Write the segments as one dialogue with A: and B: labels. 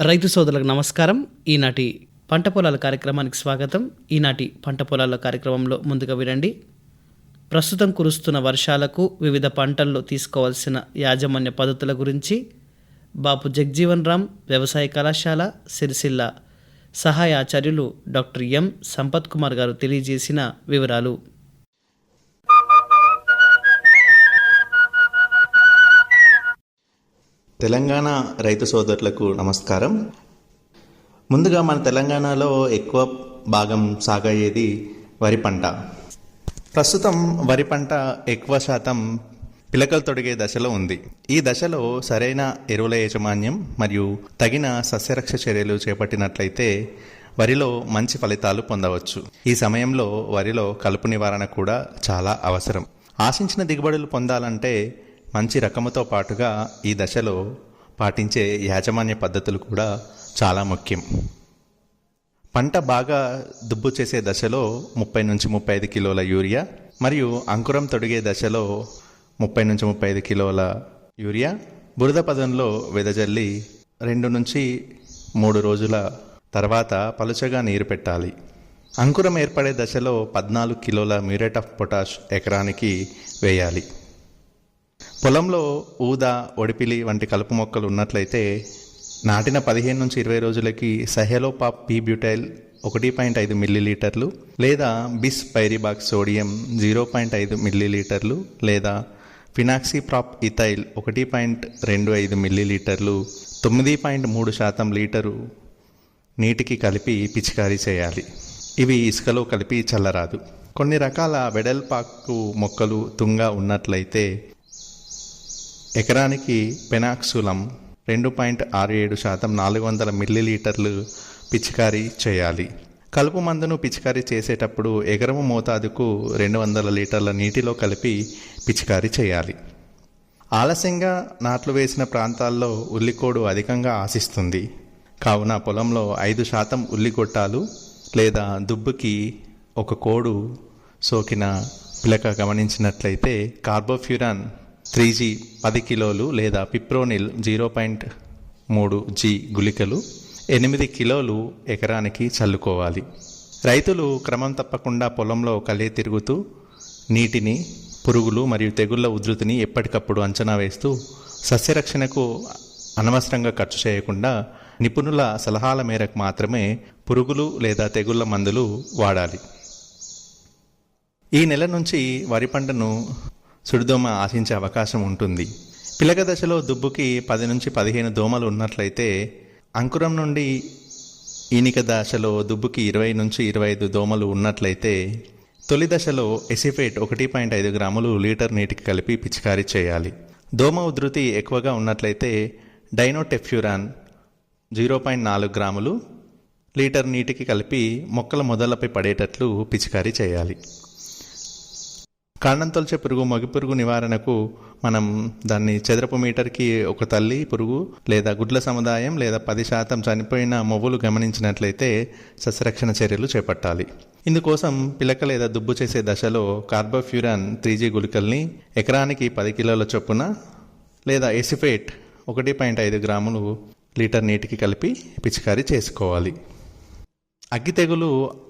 A: రైతు సోదరులకు నమస్కారం. ఈనాటి పంట పొలాల కార్యక్రమానికి స్వాగతం. ఈనాటి పంట పొలాల కార్యక్రమంలో ముందుగా వినండి. ప్రస్తుతం కురుస్తున్న వర్షాలకు వివిధ పంటల్లో తీసుకోవాల్సిన యాజమాన్య పద్ధతుల గురించి బాపు జగ్జీవన్ రామ్ వ్యవసాయ కళాశాల సిరిసిల్ల సహాయ ఆచార్యులు డాక్టర్ ఎం సంపత్ కుమార్ గారు తెలియజేసిన వివరాలు.
B: తెలంగాణ రైతు సోదరులకు నమస్కారం. ముందుగా మన తెలంగాణలో ఎక్కువ భాగం సాగయ్యేది వరి పంట. ప్రస్తుతం వరి పంట ఎక్కువ శాతం పిలకలు తొడిగే దశలో ఉంది. ఈ దశలో సరైన ఎరువుల యాజమాన్యం మరియు తగిన సస్యరక్ష చర్యలు చేపట్టినట్లయితే వరిలో మంచి ఫలితాలు పొందవచ్చు. ఈ సమయంలో వరిలో కలుపు నివారణ కూడా చాలా అవసరం. ఆశించిన దిగుబడులు పొందాలంటే మంచి రకముతో పాటుగా ఈ దశలో పాటించే యాజమాన్య పద్ధతులు కూడా చాలా ముఖ్యం. పంట బాగా దుబ్బు చేసే దశలో ముప్పై నుంచి ముప్పై ఐదు కిలోల యూరియా మరియు అంకురం తొడిగే దశలో ముప్పై నుంచి ముప్పై ఐదు కిలోల యూరియా బురద పదంలో వెదజల్లి రెండు నుంచి మూడు రోజుల తర్వాత పలుచగా నీరు పెట్టాలి. అంకురం ఏర్పడే దశలో పద్నాలుగు కిలోల మ్యూరేట్ ఆఫ్ పొటాష్ ఎకరానికి వేయాలి. పొలంలో ఊద ఒడిపిలి వంటి కలుపు మొక్కలు ఉన్నట్లయితే నాటిన పదిహేను నుంచి ఇరవై రోజులకి సహెలోపాప్ పీ బ్యూటైల్ ఒకటి పాయింట్ ఐదు మిల్లీలీటర్లు లేదా bispyribac sodium zero point ఐదు మిల్లీలీటర్లు లేదా ఫినాక్సిప్రాప్ ఇథైల్ ఒకటి పాయింట్ రెండు ఐదు మిల్లీలీటర్లు తొమ్మిది పాయింట్ మూడు శాతం లీటరు నీటికి కలిపి పిచికారీ చేయాలి. ఇవి ఇసుకలో కలిపి చల్లరాదు. కొన్ని రకాల వెడల్పాకు మొక్కలు తుంగ ఉన్నట్లయితే ఎకరానికి పెనాక్సులం రెండు పాయింట్ ఆరు ఏడు శాతం నాలుగు వందల మిల్లీలీటర్లు పిచికారీ చేయాలి. కలుపు మందును పిచికారీ చేసేటప్పుడు ఎకరము మోతాదుకు రెండు వందల లీటర్ల నీటిలో కలిపి పిచికారీ చేయాలి. ఆలస్యంగా నాట్లు వేసిన ప్రాంతాల్లో ఉల్లికోడు అధికంగా ఆశిస్తుంది. కావున పొలంలో ఐదు శాతం ఉల్లిగొట్టాలు లేదా దుబ్బుకి ఒక కోడు సోకిన పిలక గమనించినట్లయితే కార్బోఫ్యూరాన్ త్రీ జీ పది కిలోలు లేదా పిప్రోనిల్ జీరో పాయింట్ మూడు జీ గుళికలు ఎనిమిది కిలోలు ఎకరానికి చల్లుకోవాలి. రైతులు క్రమం తప్పకుండా పొలంలో కలే తిరుగుతూ నీటిని పురుగులు మరియు తెగుళ్ళ ఉధృతిని ఎప్పటికప్పుడు అంచనా వేస్తూ సస్యరక్షణకు అనవసరంగా ఖర్చు చేయకుండా నిపుణుల సలహాల మేరకు మాత్రమే పురుగులు లేదా తెగుళ్ళ మందులు వాడాలి. ఈ నెల నుంచి వరి పంటను సుడిదోమ ఆశించే అవకాశం ఉంటుంది. పిలక దశలో దుబ్బుకి పది నుంచి పదిహేను దోమలు ఉన్నట్లయితే అంకురం నుండి ఈనిక దశలో దుబ్బుకి ఇరవై నుంచి ఇరవై ఐదు దోమలు ఉన్నట్లయితే తొలి దశలో ఎసిఫేట్ ఒకటి పాయింట్ ఐదు గ్రాములు లీటర్ నీటికి కలిపి పిచికారీ చేయాలి. దోమ ఉధృతి ఎక్కువగా ఉన్నట్లయితే డైనోటెఫ్యూరాన్ జీరో పాయింట్ నాలుగు గ్రాములు లీటర్ నీటికి కలిపి మొక్కల మొదలపై పడేటట్లు పిచికారీ చేయాలి. కాండం తొలిచే పురుగు మగి పురుగు నివారణకు మనం దాన్ని చదరపు మీటర్కి ఒక తల్లి పురుగు లేదా గుడ్ల సముదాయం లేదా పది శాతం చనిపోయిన మొవ్వులు గమనించినట్లయితే సస్యరక్షణ చర్యలు చేపట్టాలి. ఇందుకోసం పిలక లేదా దుబ్బు చేసే దశలో కార్బోఫ్యూరాన్ త్రీ జీ గుళికల్ని ఎకరానికి పది కిలోల చొప్పున లేదా ఎసిఫేట్ ఒకటి పాయింట్ ఐదు గ్రాములు లీటర్ నీటికి కలిపి పిచికారీ చేసుకోవాలి. అగ్గి తెగులు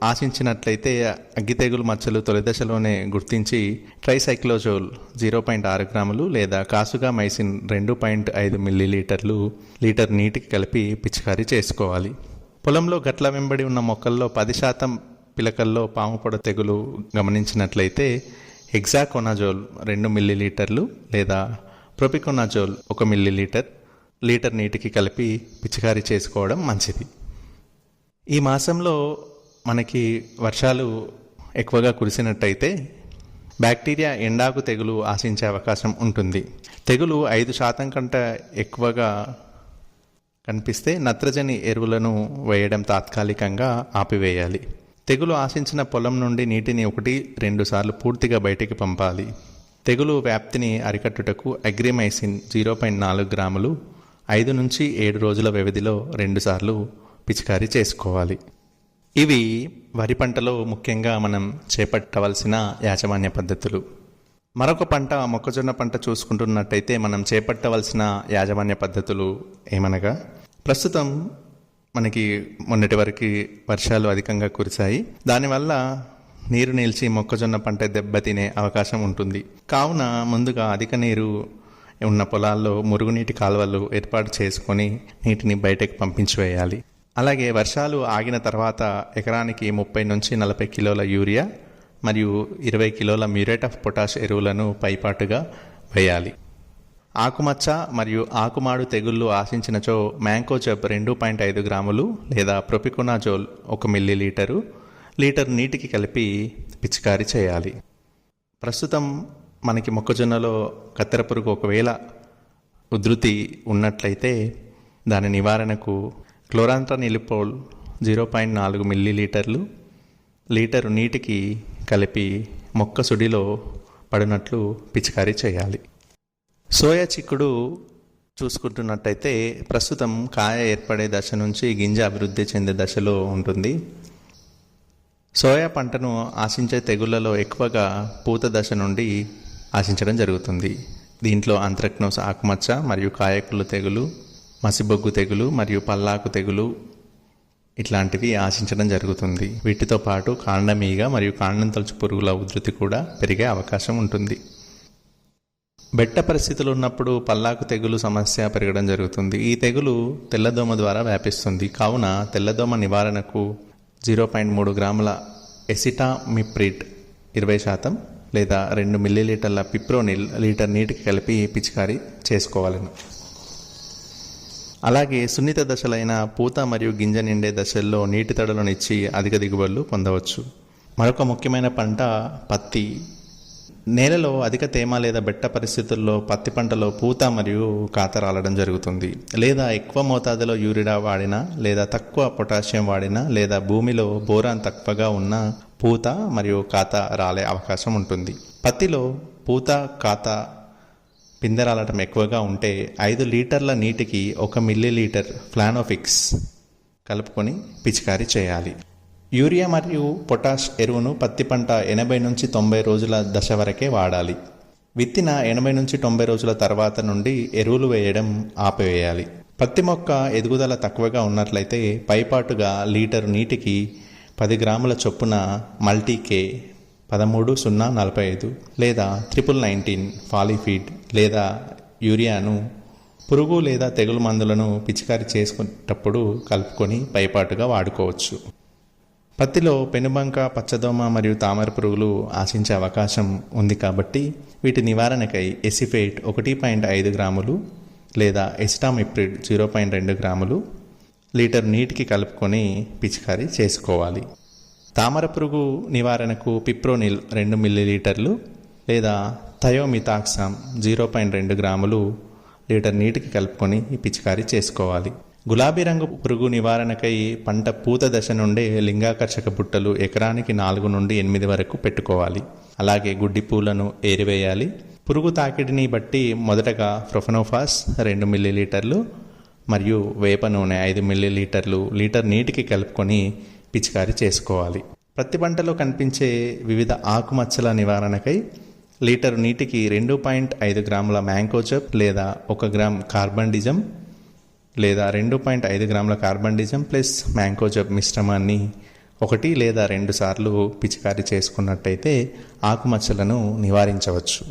B: ఆశించినట్లయితే అగ్గి తెగులు మచ్చలు తొలి దశలోనే గుర్తించి ట్రైసైక్లోజోల్ జీరో పాయింట్ ఆరు గ్రాములు లేదా కాసుగా మైసిన్ రెండు పాయింట్ ఐదు మిల్లీలీటర్లు లీటర్ నీటికి కలిపి పిచికారీ చేసుకోవాలి. పొలంలో గట్ల వెంబడి ఉన్న మొక్కల్లో పది శాతం పిలకల్లో పాముపొడ తెగులు గమనించినట్లయితే హెగ్జాకోనాజోల్ రెండు మిల్లీ లీటర్లు లేదా ప్రొపికోనాజోల్ ఒక మిల్లీలీటర్ లీటర్ నీటికి కలిపి పిచికారీ చేసుకోవడం మంచిది. ఈ మాసంలో మనకి వర్షాలు ఎక్కువగా కురిసినట్టయితే బ్యాక్టీరియా ఎండాకు తెగులు ఆశించే అవకాశం ఉంటుంది. తెగులు ఐదు శాతం కంటే ఎక్కువగా కనిపిస్తే నత్రజని ఎరువులను వేయడం తాత్కాలికంగా ఆపివేయాలి. తెగులు ఆశించిన పొలం నుండి నీటిని ఒకటి రెండు సార్లు పూర్తిగా బయటికి పంపాలి. తెగులు వ్యాప్తిని అరికట్టుటకు అగ్రిమైసిన్ జీరో పాయింట్ నాలుగు గ్రాములు ఐదు నుంచి ఏడు రోజుల వ్యవధిలో రెండుసార్లు పిచికారీ చేసుకోవాలి. ఇవి వరి పంటలో ముఖ్యంగా మనం చేపట్టవలసిన యాజమాన్య పద్ధతులు. మరొక పంట మొక్కజొన్న పంట చూసుకుంటున్నట్టయితే మనం చేపట్టవలసిన యాజమాన్య పద్ధతులు ఏమనగా ప్రస్తుతం మనకి మొన్నటి వరకు వర్షాలు అధికంగా కురిశాయి. దానివల్ల నీరు నిలిచి మొక్కజొన్న పంట దెబ్బతినే అవకాశం ఉంటుంది. కావున ముందుగా అధిక నీరు ఉన్న పొలాల్లో మురుగునీటి కాలువలు ఏర్పాటు చేసుకొని నీటిని బయటకు పంపించివేయాలి. అలాగే వర్షాలు ఆగిన తర్వాత ఎకరానికి ముప్పై నుంచి నలభై కిలోల యూరియా మరియు ఇరవై కిలోల మ్యూరేట్ ఆఫ్ పొటాష్ ఎరువులను పైపాటుగా వేయాలి. ఆకుమచ్చ మరియు ఆకుమాడు తెగుళ్ళు ఆశించినచో మ్యాంకో జబ్ రెండు పాయింట్ ఐదు గ్రాములు లేదా ప్రొపికోనాజోల్ ఒక మిల్లీ లీటరు లీటర్ నీటికి కలిపి పిచికారీ చేయాలి. ప్రస్తుతం మనకి మొక్కజొన్నలో కత్తెర పురుగు ఒకవేళ ఉధృతి ఉన్నట్లయితే దాని నివారణకు క్లోరాంట్రానిలిపోల్ జీరో పాయింట్ నాలుగు మిల్లీ లీటర్లు లీటరు నీటికి కలిపి మొక్క సుడిలో పడినట్లు పిచికారీ చేయాలి. సోయా చిక్కుడు చూసుకుంటున్నట్టయితే ప్రస్తుతం కాయ ఏర్పడే దశ నుంచి గింజ అభివృద్ధి చెందే దశలో ఉంటుంది. సోయా పంటను ఆశించే తెగుళ్ళలో ఎక్కువగా పూత దశ నుండి ఆశించడం జరుగుతుంది. దీంట్లో అంత్రక్నోస్ ఆకుమచ్చ మరియు కాయకులు తెగులు మసిబొగ్గు తెగులు మరియు పల్లాకు తెగులు ఇట్లాంటివి ఆశించడం జరుగుతుంది. వీటితో పాటు కాండమీగ మరియు కాండం తలుచు పురుగుల ఉధృతి కూడా పెరిగే అవకాశం ఉంటుంది. బెట్ట పరిస్థితులు ఉన్నప్పుడు పల్లాకు తెగులు సమస్య పెరగడం జరుగుతుంది. ఈ తెగులు తెల్లదోమ ద్వారా వ్యాపిస్తుంది. కావున తెల్లదోమ నివారణకు జీరో పాయింట్ మూడు గ్రాముల ఎసిటామిప్రిడ్ ఇరవై శాతం లేదా రెండు మిల్లీలీటర్ల పిప్రోనిల్ లీటర్ నీటికి కలిపి పిచికారీ చేసుకోవాలను. అలాగే సున్నిత దశలైన పూత మరియు గింజ నిండే దశల్లో నీటి తడలనిచ్చి ఇచ్చి అధిక దిగుబడులు పొందవచ్చు. మరొక ముఖ్యమైన పంట పత్తి. నేలలో అధిక తేమ లేదా బెట్ట పరిస్థితుల్లో పత్తి పంటలో పూత మరియు కాత రాలడం జరుగుతుంది. లేదా ఎక్కువ మోతాదులో యూరిడా వాడినా లేదా తక్కువ పొటాషియం వాడినా లేదా భూమిలో బోరాన్ తక్కువగా ఉన్న పూత మరియు కాత రాలే అవకాశం ఉంటుంది. పత్తిలో పూత కాత పిందెరాలటం ఎక్కువగా ఉంటే ఐదు లీటర్ల నీటికి ఒక మిల్లీ లీటర్ ఫ్లానోఫిక్స్ కలుపుకొని పిచికారీ చేయాలి. యూరియా మరియు పొటాష్ ఎరువును పత్తి పంట ఎనభై నుంచి తొంభై రోజుల దశ వరకే వాడాలి. విత్తిన ఎనభై నుంచి తొంభై రోజుల తర్వాత నుండి ఎరువులు వేయడం ఆపివేయాలి. పత్తి మొక్క ఎదుగుదల తక్కువగా ఉన్నట్లయితే పైపాటుగా లీటరు నీటికి పది గ్రాముల చొప్పున మల్టీకే పదమూడు సున్నా నలభై ఐదు లేదా త్రిపుల్ నైన్టీన్ ఫాలిఫీడ్ లేదా యూరియాను పురుగు లేదా తెగులు మందులను పిచికారి చేసుకునేటప్పుడు కలుపుకొని పైపాటుగా వాడుకోవచ్చు. పత్తిలో పెనుబంక పచ్చదోమ మరియు తామర పురుగులు ఆశించే అవకాశం ఉంది కాబట్టి వీటి నివారణకై ఎసిఫేట్ ఒకటి పాయింట్ ఐదు గ్రాములు లేదా ఎసిటామిప్రిడ్ జీరో పాయింట్ రెండు గ్రాములు లీటర్ నీటికి కలుపుకొని పిచికారీ చేసుకోవాలి. తామర పురుగు నివారణకు పిప్రోనిల్ రెండు మిల్లీలీటర్లు లేదా థయోమితాక్సామ్ జీరో పాయింట్ రెండు గ్రాములు లీటర్ నీటికి కలుపుకొని ఈ పిచికారీ చేసుకోవాలి. గులాబీ రంగు పురుగు నివారణకై పంట పూత దశ నుండే లింగాకర్షక బుట్టలు ఎకరానికి నాలుగు నుండి ఎనిమిది వరకు పెట్టుకోవాలి. అలాగే గుడ్డి పూలను ఏరివేయాలి. పురుగు తాకిడిని బట్టి మొదటగా ప్రొఫనోఫాస్ రెండు మిల్లీలీటర్లు మరియు వేప నూనె ఐదు మిల్లీలీటర్లు లీటర్ నీటికి కలుపుకొని పిచికారి చేసుకోవాలి. ప్రతి పంటలో కనిపించే వివిధ ఆకుమచ్చల నివారణకై లీటర్ నీటికి రెండు పాయింట్ ఐదు గ్రాముల మ్యాంకోచప్ లేదా ఒక గ్రామ్ కార్బండిజం లేదా రెండు పాయింట్ ఐదు గ్రాముల కార్బండిజం ప్లస్ మ్యాంకోజబ్ మిశ్రమాన్ని ఒకటి లేదా రెండు సార్లు పిచికారి చేసుకున్నట్టయితే ఆకుమచ్చలను నివారించవచ్చు.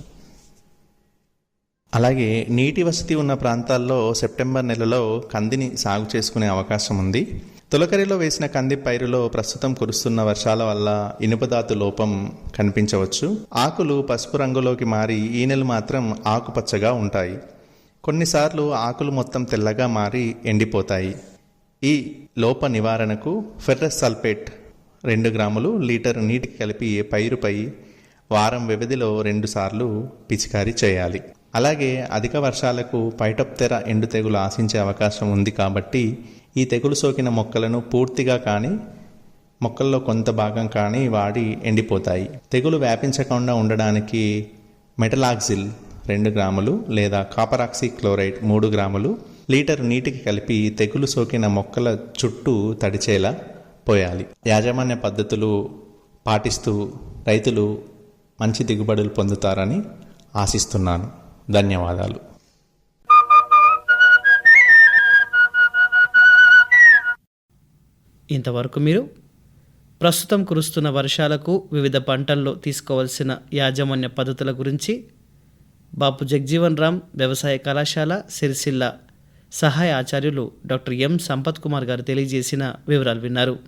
B: అలాగే నీటి వసతి ఉన్న ప్రాంతాల్లో సెప్టెంబర్ నెలలో కందిని సాగు చేసుకునే అవకాశం ఉంది. తొలకరిలో వేసిన కంది పైరులో ప్రస్తుతం కురుస్తున్న వర్షాల వల్ల ఇనుపధాతు లోపం కనిపించవచ్చు. ఆకులు పసుపు రంగులోకి మారి ఈనెలు మాత్రం ఆకుపచ్చగా ఉంటాయి. కొన్నిసార్లు ఆకులు మొత్తం తెల్లగా మారి ఎండిపోతాయి. ఈ లోప నివారణకు ఫెర్రస్ సల్ఫేట్ రెండు గ్రాములు లీటర్ నీటికి కలిపి పైరుపై వారం వ్యవధిలో రెండుసార్లు పిచికారీ చేయాలి. అలాగే అధిక వర్షాలకు పైటప్తెర ఎండు తెగులు ఆశించే అవకాశం ఉంది కాబట్టి ఈ తెగులు సోకిన మొక్కలను పూర్తిగా కానీ మొక్కల్లో కొంత భాగం కానీ వాడి ఎండిపోతాయి. తెగులు వ్యాపించకుండా ఉండడానికి మెటలాక్సిల్ రెండు గ్రాములు లేదా కాపరాక్సీ క్లోరైడ్ మూడు గ్రాములు లీటర్ నీటికి కలిపి తెగులు సోకిన మొక్కల చుట్టూ తడిచేలా పోయాలి. యాజమాన్య పద్ధతులు పాటిస్తూ రైతులు మంచి దిగుబడులు పొందుతారని ఆశిస్తున్నాను. ధన్యవాదాలు.
A: ఇంతవరకు మీరు ప్రస్తుతం కురుస్తున్న వర్షాలకు వివిధ పంటల్లో తీసుకోవాల్సిన యాజమాన్య పద్ధతుల గురించి బాపు జగ్జీవన్ రామ్ వ్యవసాయ కళాశాల సిరిసిల్ల సహాయ ఆచార్యులు డాక్టర్ ఎం సంపత్ కుమార్ గారు తెలియజేసిన వివరాలు విన్నారు.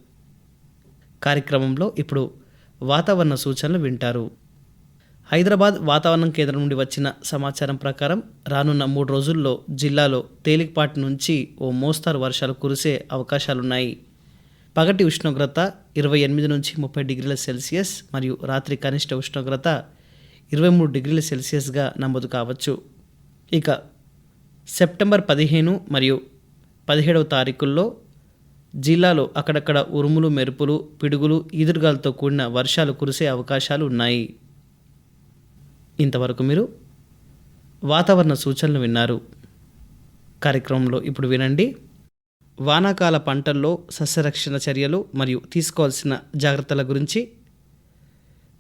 A: కార్యక్రమంలో ఇప్పుడు వాతావరణ సూచనలు వింటారు. హైదరాబాద్ వాతావరణం కేంద్రం నుండి వచ్చిన సమాచారం ప్రకారం రానున్న మూడు రోజుల్లో జిల్లాలో తేలికపాటి నుంచి ఓ మోస్తారు వర్షాలు కురిసే అవకాశాలున్నాయి. పగటి ఉష్ణోగ్రత ఇరవై ఎనిమిది నుంచి ముప్పై డిగ్రీల సెల్సియస్ మరియు రాత్రి కనిష్ట ఉష్ణోగ్రత ఇరవై మూడు డిగ్రీల సెల్సియస్గా నమోదు కావచ్చు. ఇక సెప్టెంబర్ పదిహేను మరియు పదిహేడవ తారీఖుల్లో జిల్లాలో అక్కడక్కడ ఉరుములు మెరుపులు పిడుగులు ఈదురుగాలతో కూడిన వర్షాలు కురిసే అవకాశాలు ఉన్నాయి ఇంతవరకు మీరు వాతావరణ సూచనలు విన్నారు. కార్యక్రమంలో ఇప్పుడు వినండి. వానాకాల పంటల్లో సస్యరక్షణ చర్యలు మరియు తీసుకోవాల్సిన జాగ్రత్తల గురించి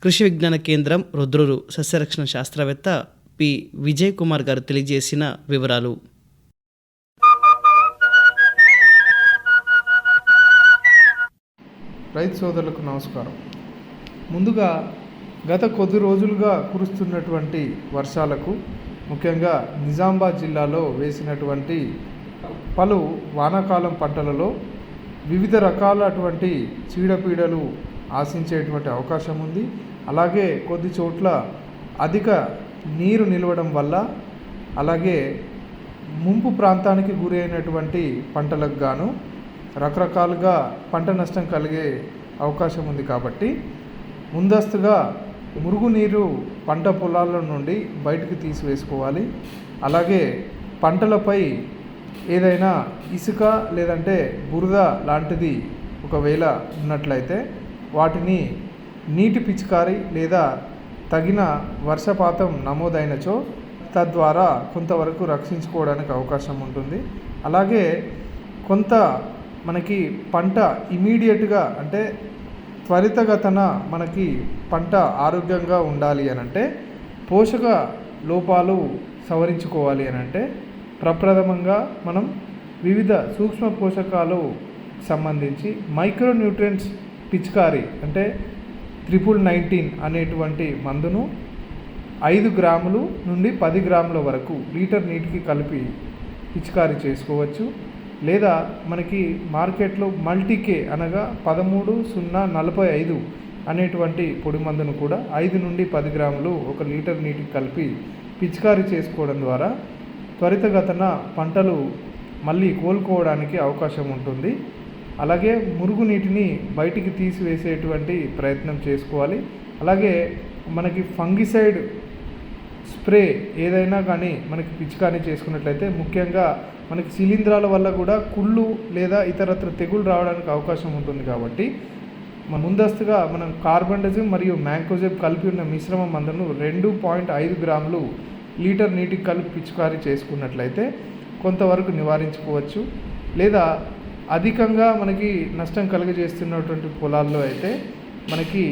A: కృషి విజ్ఞాన కేంద్రం రుద్రురు సస్యరక్షణ శాస్త్రవేత్త పి. విజయ్ కుమార్ గారు తెలియజేసిన వివరాలు.
C: రైతు సోదరులకు నమస్కారం. ముందుగా గత కొద్ది రోజులుగా కురుస్తున్నటువంటి వర్షాలకు ముఖ్యంగా నిజామాబాద్ జిల్లాలో వేసినటువంటి పలు వానాకాలం పంటలలో వివిధ రకాలటువంటి చీడపీడలు ఆశించేటువంటి అవకాశం ఉంది. అలాగే కొద్ది చోట్ల అధిక నీరు నిలవడం వల్ల అలాగే ముంపు ప్రాంతానికి గురి అయినటువంటి పంటలకు గాను రకరకాలుగా పంట నష్టం కలిగే అవకాశం ఉంది కాబట్టి ముందస్తుగా మురుగునీరు పంట పొలాల నుండి బయటికి తీసివేసుకోవాలి. అలాగే పంటలపై ఏదైనా ఇసుక లేదంటే బురద లాంటిది ఒకవేళ ఉన్నట్లయితే వాటిని నీటి పిచికారి లేదా తగిన వర్షపాతం నమోదైనచో తద్వారా కొంతవరకు రక్షించుకోవడానికి అవకాశం ఉంటుంది. అలాగే కొంత మనకి పంట ఇమీడియట్గా అంటే త్వరితగతన మనకి పంట ఆరోగ్యంగా ఉండాలి అని అంటే పోషక లోపాలు సవరించుకోవాలి అని అంటే ప్రప్రథమంగా మనం వివిధ సూక్ష్మ పోషకాలు సంబంధించి మైక్రో న్యూట్రియంట్స్ పిచికారి అంటే త్రిపుల్ నైన్టీన్ అనేటువంటి మందును ఐదు గ్రాములు నుండి పది గ్రాముల వరకు లీటర్ నీటికి కలిపి పిచికారీ చేసుకోవచ్చు. లేదా మనకి మార్కెట్లో మల్టీకే అనగా పదమూడు సున్నా నలభై ఐదు అనేటువంటి పొడి మందును కూడా ఐదు నుండి పది గ్రాములు ఒక లీటర్ నీటికి కలిపి పిచికారీ చేసుకోవడం ద్వారా త్వరితగతన పంటలు మళ్ళీ కోలుకోవడానికి అవకాశం ఉంటుంది. అలాగే మురుగునీటిని బయటికి తీసివేసేటువంటి ప్రయత్నం చేసుకోవాలి. అలాగే మనకి ఫంగిసైడ్ స్ప్రే ఏదైనా కానీ మనకి పిచికారీ చేసుకున్నట్లయితే ముఖ్యంగా మనకి శిలీంధ్రాల వల్ల కూడా కుళ్ళు లేదా ఇతరత్ర తెగులు రావడానికి అవకాశం ఉంటుంది కాబట్టి ముందస్తుగా మనం కార్బండజిమ్ మరియు మ్యాంకోజెబ్ కలిపి ఉన్న మిశ్రమ మందును రెండు పాయింట్ ఐదు గ్రాములు లీటర్ నీటికి కలిపి పిచికారీ చేసుకున్నట్లయితే కొంతవరకు నివారించుకోవచ్చు. లేదా అధికంగా మనకి నష్టం కలుగజేస్తున్నటువంటి పొలాల్లో అయితే మనకి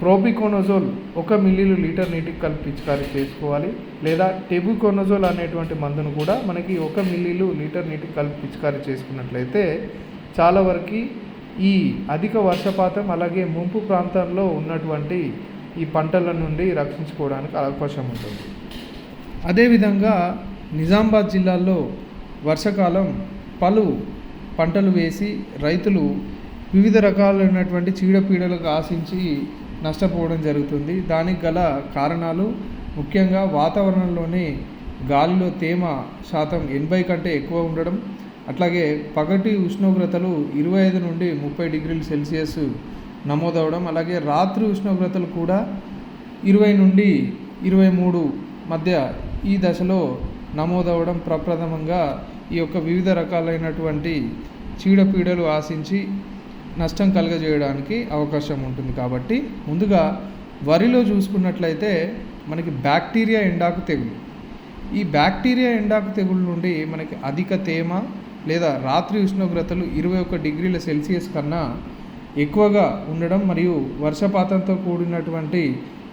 C: ప్రోబికోనోజోల్ ఒక మిల్లీలు లీటర్ నీటికి కలిపి పిచికారీ చేసుకోవాలి లేదా టెబుకోనోజోల్ అనేటువంటి మందును కూడా మనకి ఒక మిల్లీలు లీటర్ నీటికి కలిపి పిచికారీ చేసుకున్నట్లయితే చాలా వరకు ఈ అధిక వర్షపాతం అలాగే ముంపు ప్రాంతంలో ఉన్నటువంటి ఈ పంటల నుండి రక్షించుకోవడానికి అవకాశం ఉంటుంది. అదేవిధంగా నిజామాబాద్ జిల్లాలో వర్షాకాలం పలు పంటలు వేసి రైతులు వివిధ రకాలైనటువంటి చీడపీడలకు ఆశించి నష్టపోవడం జరుగుతుంది. దానికి గల కారణాలు ముఖ్యంగా వాతావరణంలోని గాలిలో తేమ శాతం ఎనభై కంటే ఎక్కువ ఉండడం అట్లాగే పగటి ఉష్ణోగ్రతలు ఇరవై ఐదు నుండి ముప్పై డిగ్రీల సెల్సియస్ నమోదవడం అలాగే రాత్రి ఉష్ణోగ్రతలు కూడా ఇరవై నుండి ఇరవై మూడు మధ్య ఈ దశలో నమోదవడం ప్రప్రథమంగా ఈ యొక్క వివిధ రకాలైనటువంటి చీడపీడలు ఆశించి నష్టం కలుగజేయడానికి అవకాశం ఉంటుంది కాబట్టి ముందుగా వరిలో చూసుకున్నట్లయితే మనకి బ్యాక్టీరియా ఎండాకు తెగులు. ఈ బ్యాక్టీరియా ఎండాకు తెగులు నుండి మనకి అధిక తేమ లేదా రాత్రి ఉష్ణోగ్రతలు ఇరవై ఒక్క డిగ్రీల సెల్సియస్ కన్నా ఎక్కువగా ఉండడం మరియు వర్షపాతంతో కూడినటువంటి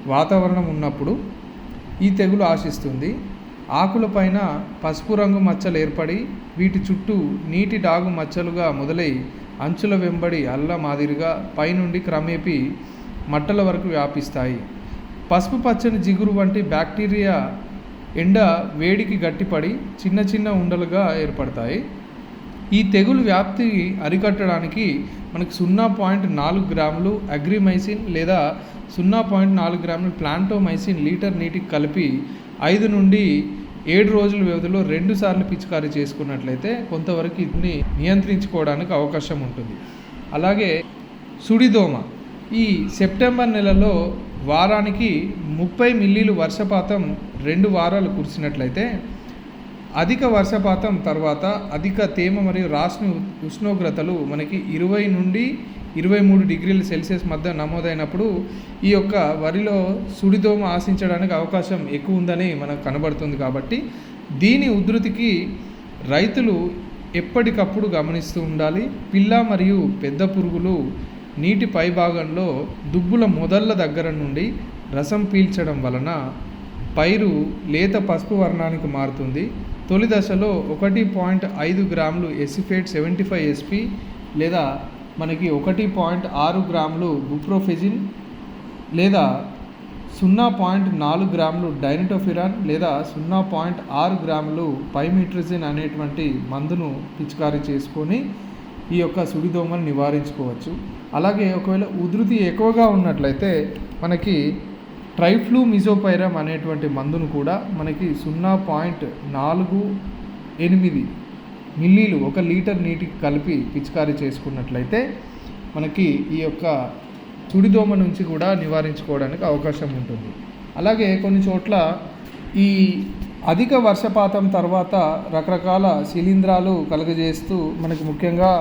C: వాతావరణం ఉన్నప్పుడు ఈ తెగులు ఆశిస్తుంది. ఆకులపైన పసుపు రంగు మచ్చలు ఏర్పడి వీటి చుట్టూ నీటి డాగు మచ్చలుగా మొదలై అంచుల వెంబడి అల్ల మాదిరిగా పైనుండి క్రమేపీ మట్టల వరకు వ్యాపిస్తాయి. పసుపు పచ్చని జిగురు వంటి బ్యాక్టీరియా ఎండ వేడికి గట్టిపడి చిన్న చిన్న ఉండలుగా ఏర్పడతాయి. ఈ తెగులు వ్యాప్తి అరికట్టడానికి మనకు సున్నా పాయింట్ నాలుగు గ్రాములు అగ్రిమైసిన్ లేదా సున్నా పాయింట్ నాలుగు గ్రాములు ప్లాంటోమైసిన్ లీటర్ నీటికి కలిపి ఐదు నుండి ఏడు రోజుల వ్యవధిలో రెండు సార్లు పిచికారీ చేసుకున్నట్లయితే కొంతవరకు ఇది నియంత్రించుకోవడానికి అవకాశం ఉంటుంది. అలాగే సుడిదోమ. ఈ సెప్టెంబర్ నెలలో వారానికి ముప్పై మిల్లీలు వర్షపాతం రెండు వారాలు కురిసినట్లయితే అధిక వర్షపాతం తర్వాత అధిక తేమ మరియు రాష్ట్ర ఉష్ణోగ్రతలు మనకి ఇరవై నుండి ఇరవై మూడు డిగ్రీల సెల్సియస్ మధ్య నమోదైనప్పుడు ఈ యొక్క వరిలో సుడిదోమ ఆశించడానికి అవకాశం ఎక్కువ ఉందని మనకు కనబడుతుంది కాబట్టి దీని ఉధృతికి రైతులు ఎప్పటికప్పుడు గమనిస్తూ ఉండాలి. పిల్ల మరియు పెద్ద పురుగులు నీటి పైభాగంలో దుబ్బుల మొదళ్ళ దగ్గర నుండి రసం పీల్చడం వలన పైరు లేత పసుపు వర్ణానికి మారుతుంది. తొలి దశలో ఒకటి పాయింట్ ఐదు గ్రాములు ఎసిఫేట్ సెవెంటీ ఫైవ్ ఎస్పి లేదా మనకి ఒకటి పాయింట్ ఆరు గ్రాములు బుప్రోఫెజిన్ లేదా సున్నా పాయింట్ నాలుగు గ్రాములు డైనటోఫిరాన్ లేదా సున్నా పాయింట్ ఆరు గ్రాములు పైమిట్రిజిన్ అనేటువంటి మందును పిచికారీ చేసుకొని ఈ యొక్క సుడిదోమను నివారించుకోవచ్చు. అలాగే ఒకవేళ ఉధృతి ఎక్కువగా ఉన్నట్లయితే మనకి ట్రైఫ్లూ మిజోపైరమ్ అనేటువంటి మందును కూడా మనకి సున్నా పాయింట్ నాలుగు ఎనిమిది మిల్లీలు ఒక లీటర్ నీటికి కలిపి పిచికారీ చేసుకున్నట్లయితే మనకి ఈ యొక్క చుడిదోమ నుంచి కూడా నివారించుకోవడానికి అవకాశం ఉంటుంది. అలాగే కొన్ని చోట్ల ఈ అధిక వర్షపాతం తర్వాత రకరకాల శిలీంధ్రాలు కలుగజేస్తూ మనకి ముఖ్యంగా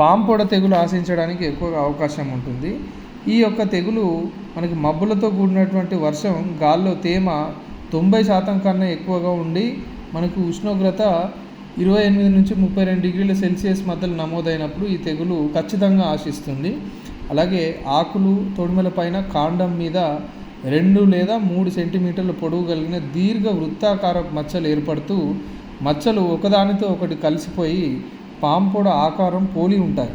C: పాంపొడ తెగులు ఆశించడానికి ఎక్కువగా అవకాశం ఉంటుంది. ఈ యొక్క తెగులు మనకి మబ్బులతో కూడినటువంటి వర్షం గాల్లో తేమ తొంభై శాతం కన్నా ఎక్కువగా ఉండి మనకు ఉష్ణోగ్రత ఇరవై ఎనిమిది నుంచి ముప్పై రెండు డిగ్రీల సెల్సియస్ మధ్యలో నమోదైనప్పుడు ఈ తెగులు ఖచ్చితంగా ఆశిస్తుంది. అలాగే ఆకులు తొడిమల పైన కాండం మీద రెండు లేదా మూడు సెంటీమీటర్ల పొడవు కలిగిన దీర్ఘ వృత్తాకార మచ్చలు ఏర్పడుతూ మచ్చలు ఒకదానితో ఒకటి కలిసిపోయి పాంపొడ ఆకారం పోలి ఉంటాయి.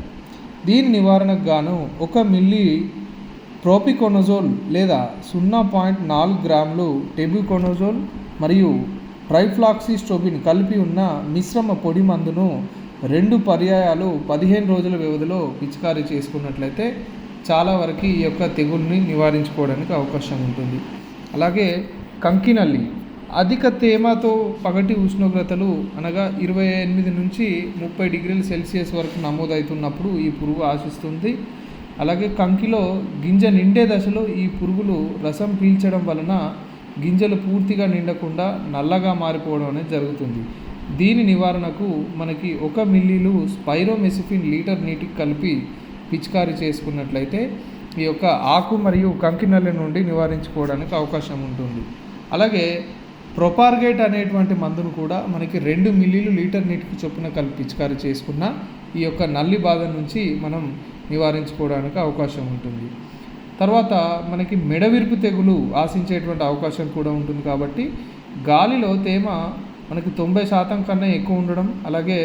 C: దీని నివారణకు గాను ఒక మిల్లీ ప్రోపికొనజోల్ లేదా సున్నా పాయింట్ నాలుగు గ్రాములు టెబ్యూకొనజోల్ మరియు ట్రైఫ్లాక్సిస్ట్రోబిన్ కలిపి ఉన్న మిశ్రమ పొడి మందును రెండు పర్యాయాలు పదిహేను రోజుల వ్యవధిలో పిచికారీ చేసుకున్నట్లయితే చాలా వరకు ఈ యొక్క తెగుల్ని నివారించుకోవడానికి అవకాశం ఉంటుంది. అలాగే కంకినల్లి అధిక తేమతో పగటి ఉష్ణోగ్రతలు అనగా ఇరవై ఎనిమిది నుంచి ముప్పై డిగ్రీల సెల్సియస్ వరకు నమోదవుతున్నప్పుడు ఈ పురుగు ఆశిస్తుంది. అలాగే కంకిలో గింజ నిండే దశలో ఈ పురుగులు రసం పీల్చడం వలన గింజలు పూర్తిగా నిండకుండా నల్లగా మారిపోవడం అనేది జరుగుతుంది. దీని నివారణకు మనకి ఒక మిల్లీలు స్పైరోమెసిఫిన్ లీటర్ నీటికి కలిపి పిచికారీ చేసుకున్నట్లయితే ఈ యొక్క ఆకు మరియు కంకినెల నుండి నివారించుకోవడానికి అవకాశం ఉంటుంది. అలాగే ప్రొపార్గేట్ అనేటువంటి మందును కూడా మనకి రెండు మిల్లీలు లీటర్ నీటికి చొప్పున కలిపి పిచికారీ చేసుకున్న ఈ యొక్క నల్లి బాధ నుంచి మనం నివారించుకోవడానికి అవకాశం ఉంటుంది. తర్వాత మనకి మెడవిరుపు తెగులు ఆశించేటువంటి అవకాశం కూడా ఉంటుంది కాబట్టి గాలిలో తేమ మనకి తొంభై శాతం కన్నా ఎక్కువ ఉండడం అలాగే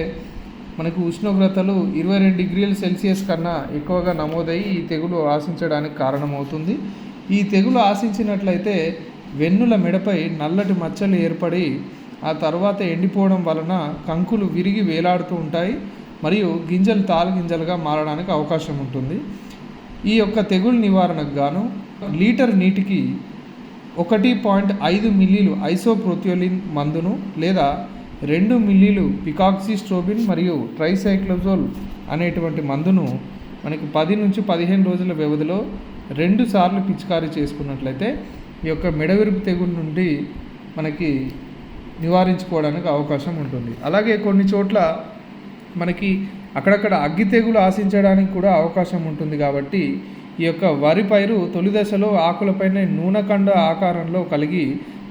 C: మనకు ఉష్ణోగ్రతలు ఇరవై రెండు డిగ్రీల సెల్సియస్ కన్నా ఎక్కువగా నమోదయ్యి ఈ తెగులు ఆశించడానికి కారణమవుతుంది. ఈ తెగులు ఆశించినట్లయితే వెన్నుల మెడపై నల్లటి మచ్చలు ఏర్పడి ఆ తర్వాత ఎండిపోవడం వలన కంకులు విరిగి వేలాడుతూ ఉంటాయి మరియు గింజలు తాలు గింజలుగా మారడానికి అవకాశం ఉంటుంది. ఈ యొక్క తెగులు నివారణకు గాను లీటర్ నీటికి ఒకటి పాయింట్ ఐదు మిల్లీలు ఐసోప్రోథియోలిన్ మందును లేదా రెండు మిల్లీలు పికాక్సిస్ట్రోబిన్ మరియు ట్రైసైక్లోజోల్ అనేటువంటి మందును మనకి పది నుంచి పదిహేను రోజుల వ్యవధిలో రెండు సార్లు పిచికారీ చేసుకున్నట్లయితే ఈ యొక్క మెడవిరుపు తెగులు నుండి మనకి నివారించుకోవడానికి అవకాశం ఉంటుంది. అలాగే కొన్ని చోట్ల మనకి అక్కడక్కడ అగ్గి తెగులు ఆశించడానికి కూడా అవకాశం ఉంటుంది కాబట్టి ఈ యొక్క వరి పైరు తొలి దశలో ఆకులపైన నూనెకండ ఆకారంలో కలిగి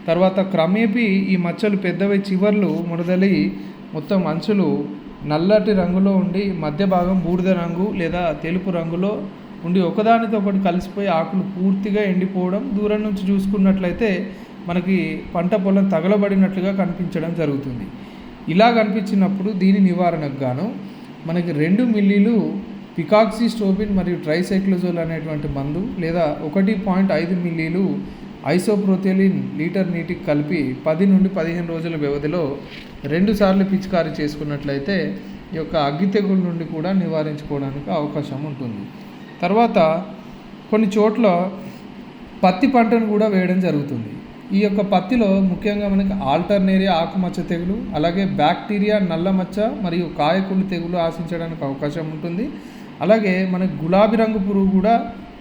C: తర్వాత క్రమేపీ ఈ మచ్చలు పెద్దవై చివర్లు ముడదలి మొత్తం అంచులు నల్లటి రంగులో ఉండి మధ్య భాగం బూడిద రంగు లేదా తెలుపు రంగులో ఉండి ఒకదానితో ఒకటి కలిసిపోయి ఆకులు పూర్తిగా ఎండిపోవడం దూరం నుంచి చూసుకున్నట్లయితే మనకి పంట పొలం తగలబడినట్లుగా కనిపించడం జరుగుతుంది. ఇలా కనిపించినప్పుడు దీని నివారణకు గాను మనకి రెండు మిల్లీలు పికాక్సీ స్టోబిన్ మరియు ట్రైసైక్లోజోల్ అనేటువంటి మందు లేదా ఒకటి పాయింట్ ఐదు మిల్లీలు ఐసోప్రోథెలిన్ లీటర్ నీటికి కలిపి పది నుండి పదిహేను రోజుల వ్యవధిలో రెండుసార్లు పిచికారీ చేసుకున్నట్లయితే ఈ యొక్క అగ్గి తెగుల నుండి కూడా నివారించుకోవడానికి అవకాశం ఉంటుంది. తర్వాత కొన్ని చోట్ల పత్తి పంటను కూడా వేయడం జరుగుతుంది. ఈ యొక్క పత్తిలో ముఖ్యంగా మనకి ఆల్టర్నేరియా ఆకుమచ్చ తెగులు అలాగే బ్యాక్టీరియా నల్ల మచ్చ మరియు కాయకుళ్ళు తెగులు ఆశించడానికి అవకాశం ఉంటుంది. అలాగే మనకి గులాబీ రంగు పురుగు కూడా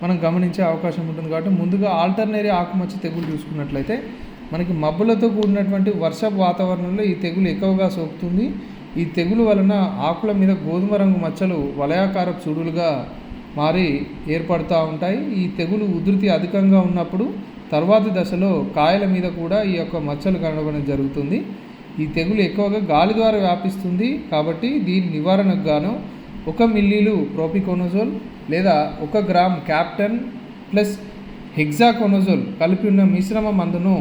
C: మనం గమనించే అవకాశం ఉంటుంది. కాబట్టి ముందుగా ఆల్టర్నేరియా ఆకుమచ్చ తెగులు చూసుకున్నట్లయితే మనకి మబ్బులతో కూడినటువంటి వర్షపు వాతావరణంలో ఈ తెగులు ఎక్కువగా సోకుతుంది. ఈ తెగులు వలన ఆకుల మీద గోధుమ రంగు మచ్చలు వలయాకారపు చూడులుగా మారి ఏర్పడుతూ ఉంటాయి. ఈ తెగులు ఉధృతి అధికంగా ఉన్నప్పుడు తర్వాతి దశలో కాయల మీద కూడా ఈ యొక్క మచ్చలు కనబడడం జరుగుతుంది. ఈ తెగులు ఎక్కువగా గాలి ద్వారా వ్యాపిస్తుంది కాబట్టి దీని నివారణకు గాను ఒక మిల్లీలు ప్రోపికోనోజోల్ లేదా ఒక గ్రామ్ క్యాప్టన్ ప్లస్ హెగ్జాకోనోజోల్ కలిపి ఉన్న మిశ్రమ మందును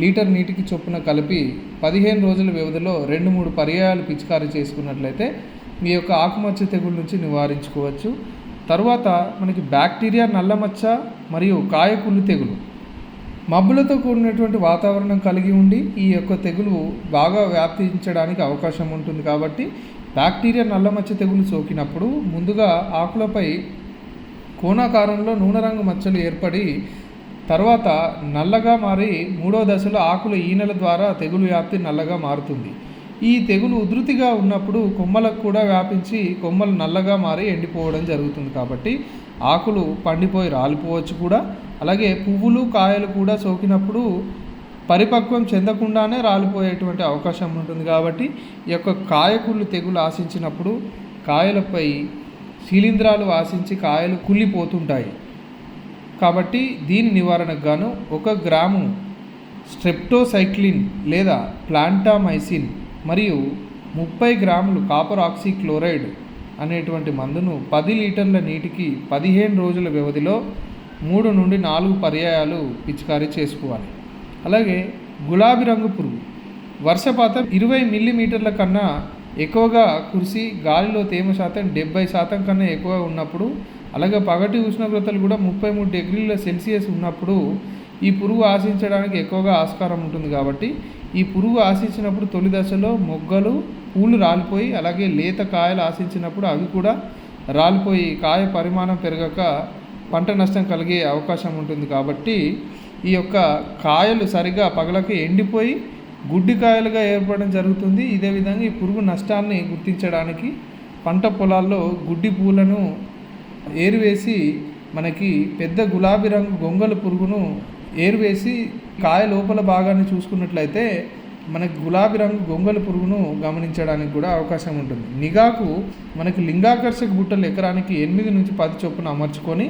C: లీటర్ నీటికి చొప్పున కలిపి పదిహేను రోజుల వ్యవధిలో రెండు మూడు పర్యాయాలు పిచికారీ చేసుకున్నట్లయితే మీ యొక్క ఆకుమచ్చ తెగుళ్ళ నుంచి నివారించుకోవచ్చు. తర్వాత మనకి బ్యాక్టీరియా నల్లమచ్చ మరియు కాయకుళ్ళు తెగులు. మబ్బులతో కూడినటువంటి వాతావరణం కలిగి ఉండి ఈ యొక్క తెగులు బాగా వ్యాప్తించడానికి అవకాశం ఉంటుంది కాబట్టి బ్యాక్టీరియా నల్ల మచ్చ తెగులు సోకినప్పుడు ముందుగా ఆకులపై కోణాకారంలో నూనె రంగు మచ్చలు ఏర్పడి తర్వాత నల్లగా మారి మూడో దశలో ఆకుల ఈనెల ద్వారా తెగులు వ్యాప్తి నల్లగా మారుతుంది. ఈ తెగులు ఉధృతిగా ఉన్నప్పుడు కొమ్మలకు కూడా వ్యాపించి కొమ్మలు నల్లగా మారి ఎండిపోవడం జరుగుతుంది కాబట్టి ఆకులు పండిపోయి రాలిపోవచ్చు కూడా. అలాగే పువ్వులు కాయలు కూడా సోకినప్పుడు పరిపక్వం చెందకుండానే రాలిపోయేటువంటి అవకాశం ఉంటుంది కాబట్టి ఈ యొక్క కాయకుళ్ళు తెగులు ఆశించినప్పుడు కాయలపై శిలీంధ్రాలు ఆశించి కాయలు కుళ్ళిపోతుంటాయి. కాబట్టి దీని నివారణకు గాను ఒక గ్రాము స్ట్రెప్టోసైక్లిన్ లేదా ప్లాంటామైసిన్ మరియు ముప్పై గ్రాములు కాపర్ ఆక్సీక్లోరైడ్ అనేటువంటి మందును పది లీటర్ల నీటికి పదిహేను రోజుల వ్యవధిలో మూడు నుండి నాలుగు పర్యాయాలు పిచికారీ చేసుకోవాలి. అలాగే గులాబీ రంగు పురుగు. వర్షపాతం ఇరవై మిల్లీమీటర్ల కన్నా ఎక్కువగా కురిసి గాలిలో తేమ శాతం డెబ్బై శాతం కన్నా ఎక్కువ ఉన్నప్పుడు అలాగే పగటి ఉష్ణోగ్రతలు కూడా ముప్పై మూడు డిగ్రీల సెల్సియస్ ఉన్నప్పుడు ఈ పురుగు ఆశించడానికి ఎక్కువగా ఆస్కారం ఉంటుంది కాబట్టి ఈ పురుగు ఆశించినప్పుడు తొలి దశలో మొగ్గలు పూలు రాలిపోయి అలాగే లేత కాయలు ఆశించినప్పుడు అవి కూడా రాలిపోయి కాయ పరిమాణం పెరగక పంట నష్టం కలిగే అవకాశం ఉంటుంది కాబట్టి ఈ యొక్క కాయలు సరిగా పగలకి ఎండిపోయి గుడ్డి కాయలుగా ఏర్పడడం జరుగుతుంది. ఇదే విధంగా ఈ పురుగు నష్టాన్ని గుర్తించడానికి పంట పొలాల్లో గుడ్డి పూలను ఏరువేసి మనకి పెద్ద గులాబీ రంగు గొంగళ పురుగును ఏరువేసి కాయ లోపల భాగాన్ని చూసుకున్నట్లయితే మనకి గులాబీ రంగు గొంగళ పురుగును గమనించడానికి కూడా అవకాశం ఉంటుంది. నిఘాకు మనకి లింగాకర్షక బుట్టలు ఎకరానికి ఎనిమిది నుంచి పది చొప్పున అమర్చుకొని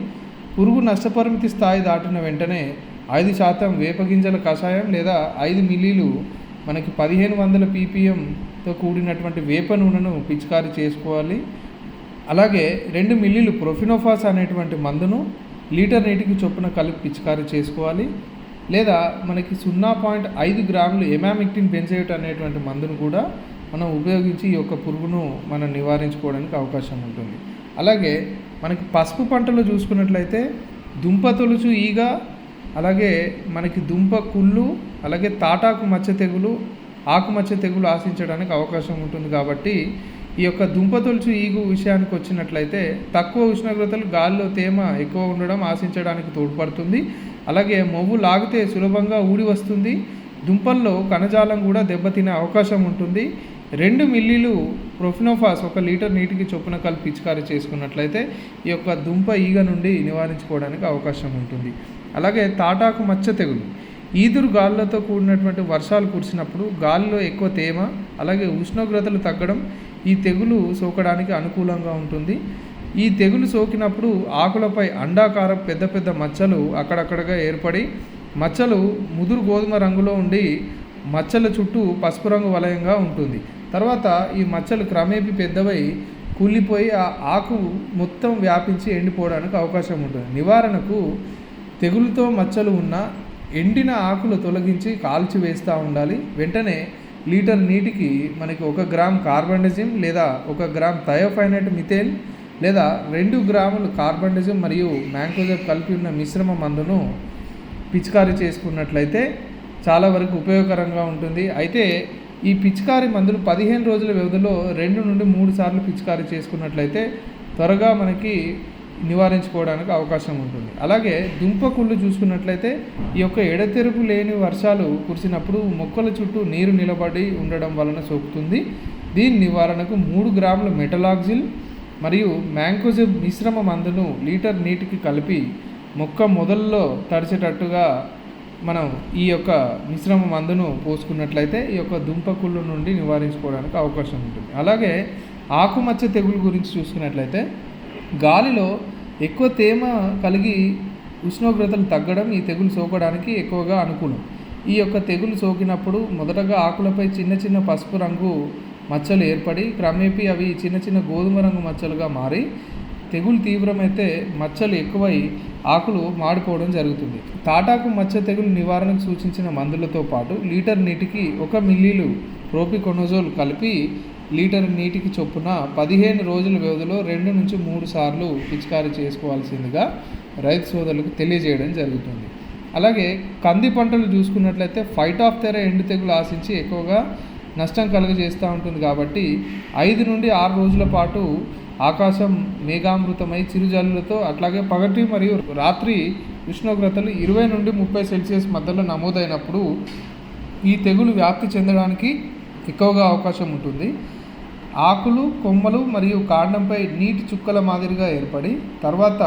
C: పురుగు నష్టపరిమితి స్థాయి దాటిన వెంటనే ఐదు శాతం వేపగింజల కషాయం లేదా ఐదు మిల్లీలు మనకి పదిహేను వందల పీపీఎంతో కూడినటువంటి వేప నూనెను పిచికారీ చేసుకోవాలి. అలాగే రెండు మిల్లీలు ప్రొఫినోఫాస్ అనేటువంటి మందును లీటర్ నీటికి చొప్పున కలిపి పిచికారీ చేసుకోవాలి. లేదా మనకి సున్నా పాయింట్ ఐదు గ్రాములు ఎమామిక్టిన్ బెంజైట్ అనేటువంటి మందును కూడా మనం ఉపయోగించి ఈ యొక్క పురుగును మనం నివారించుకోవడానికి అవకాశం ఉంటుంది. అలాగే మనకి పసుపు పంటలో చూసుకున్నట్లయితే దుంప తొలుచు ఈగ అలాగే మనకి దుంప కుళ్ళు అలాగే తాటాకు మచ్చ తెగులు ఆకుమచ్చ తెగులు ఆశించడానికి అవకాశం ఉంటుంది కాబట్టి ఈ యొక్క దుంప తొలుచు ఈగు విషయానికి వచ్చినట్లయితే తక్కువ ఉష్ణోగ్రతలు గాల్లో తేమ ఎక్కువ ఉండడం ఆశించడానికి తోడ్పడుతుంది. అలాగే మొవ్వు లాగితే సులభంగా ఊడి వస్తుంది. దుంపల్లో కణజాలం కూడా దెబ్బతినే అవకాశం ఉంటుంది. రెండు మిల్లీలు ప్రొఫినోఫాస్ ఒక లీటర్ నీటికి చొప్పున కలిపి పిచికారీ చేసుకున్నట్లయితే ఈ యొక్క దుంప ఈగ నుండి నివారించుకోవడానికి అవకాశం ఉంటుంది. అలాగే తాటాకు మచ్చ తెగులు. ఈదురు గాలులతో కూడినటువంటి వర్షాలు కురిసినప్పుడు గాలిలో ఎక్కువ తేమ అలాగే ఉష్ణోగ్రతలు తగ్గడం ఈ తెగులు సోకడానికి అనుకూలంగా ఉంటుంది. ఈ తెగులు సోకినప్పుడు ఆకులపై అండాకారం పెద్ద పెద్ద మచ్చలు అక్కడక్కడగా ఏర్పడి మచ్చలు ముదురు గోధుమ రంగులో ఉండి మచ్చల చుట్టూ పసుపు రంగు వలయంగా ఉంటుంది. తర్వాత ఈ మచ్చలు క్రమేపీ పెద్దవై కూలిపోయి ఆ ఆకు మొత్తం వ్యాపించి ఎండిపోవడానికి అవకాశం ఉంటుంది. నివారణకు తెగులుతో మచ్చలు ఉన్న ఎండిన ఆకులు తొలగించి కాల్చి వేస్తూ ఉండాలి. వెంటనే లీటర్ నీటికి మనకి ఒక గ్రామ్ కార్బండజిమ్ లేదా ఒక గ్రామ్ థయోఫైనట్ మిథేన్ లేదా రెండు గ్రాములు కార్బండిజం మరియు మ్యాంకోజెబ్ కలిపి ఉన్న మిశ్రమ మందును పిచికారీ చేసుకున్నట్లయితే చాలా వరకు ఉపయోగకరంగా ఉంటుంది. అయితే ఈ పిచికారి మందులు పదిహేను రోజుల వ్యవధిలో రెండు నుండి మూడు సార్లు పిచికారి చేసుకున్నట్లయితే త్వరగా మనకి నివారించుకోవడానికి అవకాశం ఉంటుంది. అలాగే దుంప కుళ్ళు చూసుకున్నట్లయితే ఈ యొక్క ఎడతెరుపు లేని వర్షాలు కురిసినప్పుడు మొక్కల చుట్టూ నీరు నిలబడి ఉండడం వలన సోకుతుంది. దీని నివారణకు మూడు గ్రాముల మెటలాక్జిల్ మరియు మ్యాంకోజిబ్ మిశ్రమ మందును లీటర్ నీటికి కలిపి మొక్క మొదల్లో తడిచేటట్టుగా మనం ఈ యొక్క మిశ్రమ మందును పోసుకున్నట్లయితే ఈ యొక్క దుంపకుళ్ళు నుండి నివారించుకోవడానికి అవకాశం ఉంటుంది. అలాగే ఆకుమచ్చ తెగులు గురించి చూసుకున్నట్లయితే గాలిలో ఎక్కువ తేమ కలిగి ఉష్ణోగ్రతలు తగ్గడం ఈ తెగులు సోకడానికి ఎక్కువగా అనుకూలం. ఈ యొక్క తెగులు సోకినప్పుడు మొదటగా ఆకులపై చిన్న చిన్న పసుపు రంగు మచ్చలు ఏర్పడి క్రమేపీ అవి చిన్న చిన్న గోధుమ రంగు మచ్చలుగా మారి తెగులు తీవ్రమైతే మచ్చలు ఎక్కువై ఆకులు మాడిపోవడం జరుగుతుంది. తాటాకు మచ్చ తెగులు నివారణకు సూచించిన మందులతో పాటు లీటర్ నీటికి ఒక మిల్లీలు ప్రోపికొనోజోల్ కలిపి లీటర్ నీటికి చొప్పున పదిహేను రోజుల వ్యవధిలో రెండు నుంచి మూడు సార్లు పిచికారీ చేసుకోవాల్సిందిగా రైతు సోదరులకు తెలియజేయడం జరుగుతుంది. అలాగే కంది పంటలు చూసుకున్నట్లయితే ఫైట్ ఆఫ్ తెర ఎండు తెగులు ఆశించి ఎక్కువగా నష్టం కలుగజేస్తూ ఉంటుంది కాబట్టి ఐదు నుండి ఆరు రోజుల పాటు ఆకాశం మేఘామృతమై చిరుజల్లులతో అట్లాగే పగటి మరియు రాత్రి ఉష్ణోగ్రతలు ఇరవై నుండి ముప్పై సెల్సియస్ మధ్యలో నమోదైనప్పుడు ఈ తెగులు వ్యాప్తి చెందడానికి ఎక్కువగా అవకాశం ఉంటుంది. ఆకులు కొమ్మలు మరియు కాండంపై నీటి చుక్కల మాదిరిగా ఏర్పడి తర్వాత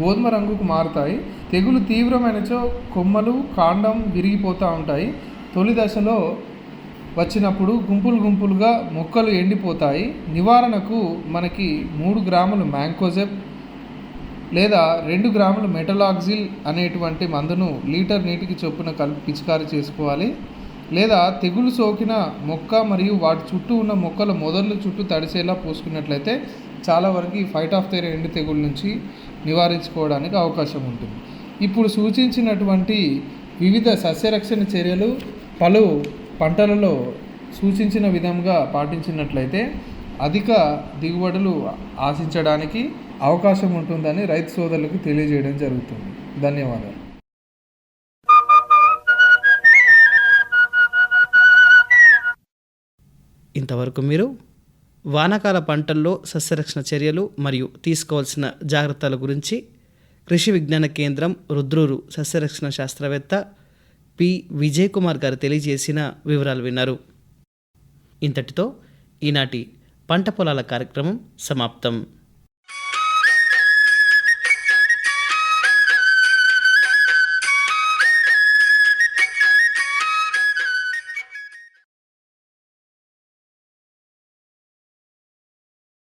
C: గోధుమ రంగుకు మారుతాయి. తెగులు తీవ్రమైనచో కొమ్మలు కాండం విరిగిపోతూ ఉంటాయి. తొలి దశలో వచ్చినప్పుడు గుంపులు గుంపులుగా మొక్కలు ఎండిపోతాయి. నివారణకు మనకి మూడు గ్రాములు మ్యాంకోజెప్ లేదా రెండు గ్రాములు మెటలాక్జిల్ అనేటువంటి మందును లీటర్ నీటికి చొప్పున కలిపి పిచికారీ చేసుకోవాలి. లేదా తెగులు సోకిన మొక్క మరియు వాటి చుట్టూ ఉన్న మొక్కల మొదళ్ళు చుట్టూ తడిసేలా పోసుకున్నట్లయితే చాలా వరకు ఈ ఫైట్ ఆఫ్ తెర ఎండు తెగుల నుంచి నివారించుకోవడానికి అవకాశం ఉంటుంది. ఇప్పుడు సూచించినటువంటి వివిధ సస్యరక్షణ చర్యలు పలు పంటలలో సూచించిన విధంగా పాటించినట్లయితే అధిక దిగుబడులు ఆశించడానికి అవకాశం ఉంటుందని రైతు సోదరులకు తెలియజేయడం జరుగుతుంది. ధన్యవాదాలు.
A: ఇంతవరకు మీరు వానాకాల పంటల్లో సస్యరక్షణ చర్యలు మరియు తీసుకోవాల్సిన జాగ్రత్తల గురించి కృషి విజ్ఞాన కేంద్రం రుద్రూరు సస్యరక్షణ శాస్త్రవేత్త పి. విజయ్ కుమార్ గారు తెలియజేసిన వివరాలు విన్నారు. ఇంతటితో ఈనాటి పంట పొలాల కార్యక్రమం సమాప్తం.